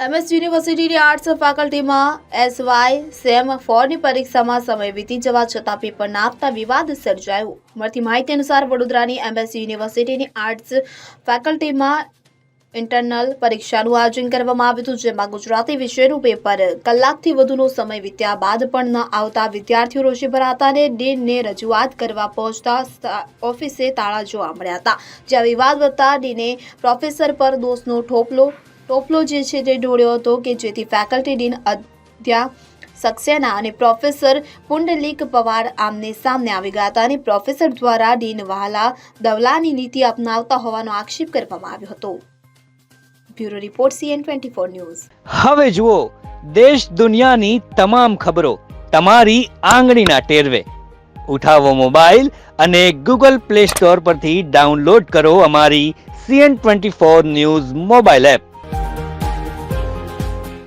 MS યુનિવર્સિટીની arts ફેકલ્ટીમાં SY sem ફોરની પરીક્ષામાં સમય વીતી જવા છતાં પેપર ના આપતા વિવાદ સર્જાયો. મળતી માહિતી અનુસાર વડોદરાની એમએસ યુનિવર્સિટીની આર્ટ્સ ફેકલ્ટીમાં ઇન્ટરનલ પરીક્ષાનું આયોજન કરવામાં આવ્યું હતું, જેમાં ગુજરાતી વિષયનું પેપર કલાકથી વધુનો સમય વીત્યા બાદ પણ ન આવતા વિદ્યાર્થીઓ રોષે ભરાતા અને ડીનને રજૂઆત કરવા પહોંચતા ઓફિસે તાળા જોવા મળ્યા હતા. જ્યાં વિવાદ વધતા ડીને પ્રોફેસર પર દોષનો ઠોપલો ટોપલો જે છે તે ઢોળ્યો હતો કે જેથી ફેકલ્ટી ડીન અધ્યા સક્સેના અને પ્રોફેસર પુંડલિક પવાર આમને સામને આવી ગયા હતા અને પ્રોફેસર દ્વારા ડીન વહાલા દવલાની નીતિ અપનાવતા હોવાનો આક્ષેપ કરવામાં આવ્યો હતો. Bureau report CN twenty four news. હવે જુઓ, દેશ દુનિયાની તમામ ખબરો તમારી આંગળીના ટેરવે. ઉઠાવો મોબાઈલ અને ગૂગલ પ્લે સ્ટોર પરથી ડાઉનલોડ કરો અમારી CN twenty four news mobile app.